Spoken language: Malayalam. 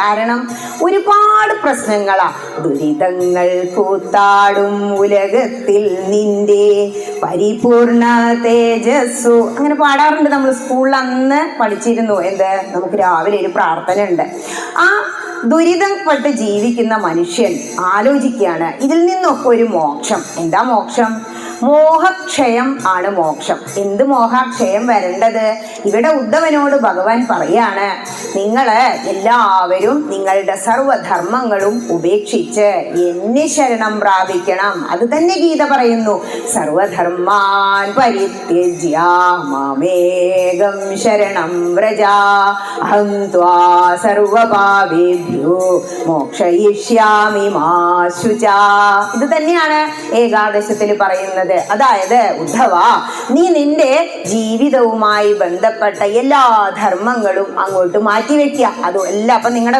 കാരണം ഒരുപാട് പ്രശ്നങ്ങളാ. ദുരിതങ്ങൾ കൂത്താടും ഉലകത്തിൽ നിന്റെ പരിപൂർണ തേജസ്സു. അങ്ങനെ പാടാറുണ്ട് നമ്മൾ സ്കൂളിൽ അന്ന് പഠിച്ചിരുന്നു. എന്ത്? നമുക്ക് രാവിലെ ഒരു പ്രാർത്ഥന ഉണ്ട് ആ ദുരിതപ്പെട്ട് ജീവിക്കുന്ന മനുഷ്യൻ ആലോചിക്കുകയാണ് ഇതിൽ നിന്നൊക്കെ ഒരു മോക്ഷം. എന്താ മോക്ഷം? മോഹക്ഷയം ആണ് മോക്ഷം. എന്ത് മോഹക്ഷയം വരേണ്ടത്? ഇവിടെ ഉദ്ധവനോട് ഭഗവാൻ പറയാണ് നിങ്ങൾ എല്ലാവരും നിങ്ങളുടെ സർവധർമ്മങ്ങളും ഉപേക്ഷിച്ച് എന്നെ ശരണം പ്രാപിക്കണം. അത് തന്നെ ഗീത പറയുന്നു സർവധർമാൻ പരിത്യജ്യ മാമേകം ശരണം വ്രജ അഹം ത്വാ സർവപാവേഭ്യോ മോക്ഷയിഷ്യാമി മാശുച. ഇത് തന്നെയാണ് ഏകാദശത്തിൽ പറയുന്നത് അതായത് ഉദ്ധവ നീ നിന്റെ ജീവിതവുമായി ബന്ധപ്പെട്ട എല്ലാ ധർമ്മങ്ങളും അങ്ങോട്ട് മാറ്റിവെക്കുക. അതും എല്ലാം അപ്പൊ നിങ്ങളുടെ